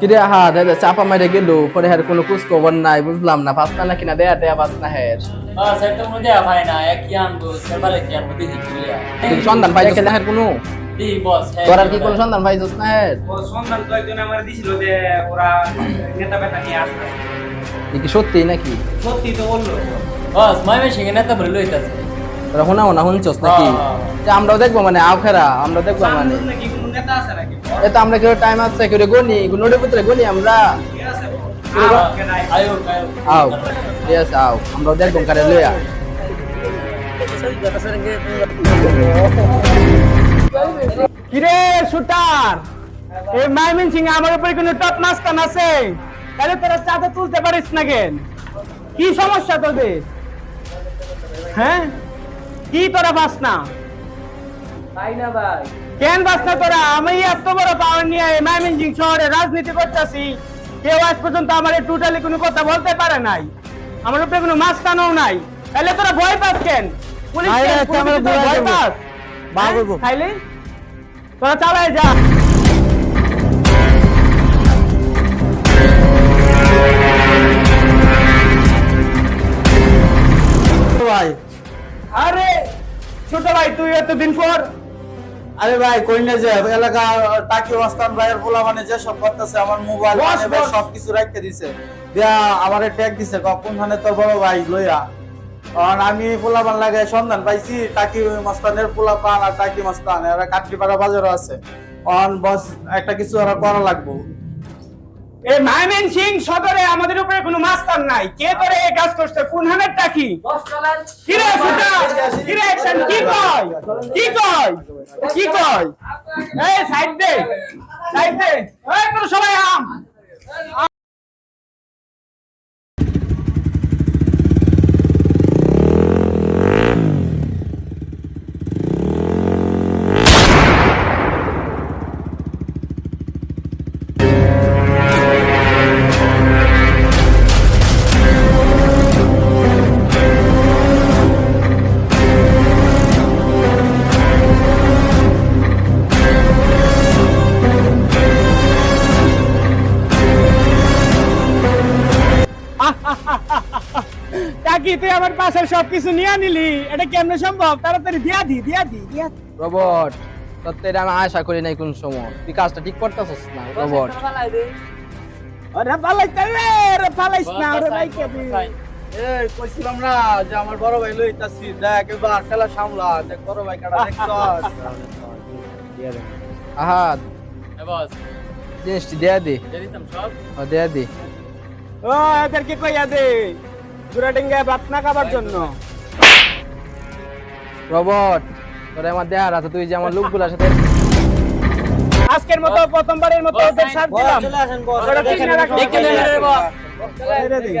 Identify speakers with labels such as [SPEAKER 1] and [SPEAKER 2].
[SPEAKER 1] কিরে হা দাদা চাপা মাইরে গেল পরে হের কোনো খোঁজ খবর নাই বুঝলাম না পাঁচটা না কিনা দেয়া দেয়া পাঁচ না হের সন্ধান না হের কোনো
[SPEAKER 2] দি বস
[SPEAKER 1] তোর আর কি কোনো সন্ধান পাইছিস না হের
[SPEAKER 3] ও সন্ধান তো একজন আমার দিছিল যে ওরা নেতা বেতা নিয়ে আসবে
[SPEAKER 1] কি সত্যি নাকি
[SPEAKER 3] সত্যি তো বলল
[SPEAKER 2] বস মাইমে সিংহে নেতা ভরে লইতাছে
[SPEAKER 1] তোরা শোনা না শুনছস নাকি আমরাও দেখব মানে আখেরা আমরা দেখব মানে
[SPEAKER 3] সামনে নাকি কোনো নেতা আছে নাকি?
[SPEAKER 1] এ তো আমরা কেউ টাইম আছে কেউ গনি? নোটের ভিতরে গনি আমরা? আও আছে আও। আমরাও দেখব কারে লইয়া।
[SPEAKER 4] কিরে শুটার এই মাইমিন সিং আমার উপরে কোনো টপ মাস্তান আছে? তাহলে তোরা চাঁদা তুলতে পারিস না কেন? কি সমস্যা তোদের? হ্যাঁ? কি তোরা বাস না?
[SPEAKER 2] তাই না ভাই?
[SPEAKER 4] কেন বাস না তোরা? আমি এত বড় পাওয়ার নিয়ে এই শহরে রাজনীতি করতেছি কেউ আজ পর্যন্ত আমার টোটালি কোনো কথা বলতে পারে নাই। আমার উপরে কোনো মাস্তানও নাই। তাহলে তোরা ভয় পাস কেন? পুলিশ ভয় পাস? হ্যাঁ? খাইলে? তোরা চালায় যা।
[SPEAKER 5] ভাই।
[SPEAKER 4] আরে ছোট ভাই তুই এতদিন পর
[SPEAKER 5] আরে ভাই কই না যে এলাকা টাকি অবস্থান ভাইয়ের পোলা মানে যে সব করতেছে আমার মোবাইল। সব কিছু রাখতে দিছে। দিয়া আমারে ট্যাগ দিছে কখন মানে তোর বড় ভাই লইয়া। কারণ আমি পোলা পান লাগে সন্ধান পাইছি টাকি মাস্তানের পোলা পান আর টাকি মাস্তান এরা কাটলিপাড়া বাজারও আছে। অন বস একটা কিছু ওরা করা লাগবো।
[SPEAKER 4] এই মাইমেন সিং সদরে আমাদের উপরে কোনো মাস্টার নাই। কে করে এই কাজ করছে? কোন হানের টাকি কি রে সুটা কি রে অ্যাকশন কি কয় কি কয়? কি কয়? এই সাইড দে সাইড দে। এই তোর সবাই আম। টাকি তুই আমার পাশের সবকিছু নিয়ে নিলি এটা কেমনে সম্ভব? তাড়াতাড়ি দিয়া দি দিয়া দি দিয়া।
[SPEAKER 1] রবট তোর তো এটা আমি আশা করি নাই কোন সময়। তুই কাজটা ঠিক করতেছিস না রবট?
[SPEAKER 4] ওরে পালাইতে রে রে পালাইস না ওরে ভাই কে দি।
[SPEAKER 5] এই কইছিলাম না যে আমার বড় ভাই লইতাছি দেখ এবার খেলা সামলা দেখ বড় ভাই কাটা দেখছস।
[SPEAKER 1] আহাদ
[SPEAKER 2] এ বস।
[SPEAKER 1] জিনিসটি দেয়া দে।
[SPEAKER 2] দিয়ে দিতাম সব।
[SPEAKER 1] ও দেয়া দে।
[SPEAKER 4] ও এদেরকে কইয়া দে। জুরাডিঙ্গা ভাত না খাবার জন্য।
[SPEAKER 1] রবট তোর আমার দেয়া রাতে তুই যে আমার লোকগুলোর সাথে
[SPEAKER 4] আজকের মতো প্রথমবারের মতো ওদের সাথ দিলাম।
[SPEAKER 5] চলে আসেন বস।
[SPEAKER 4] ওরা ঠিক না রাখলে
[SPEAKER 2] দেখে নেবে রে বস
[SPEAKER 4] ছেড়ে দিই।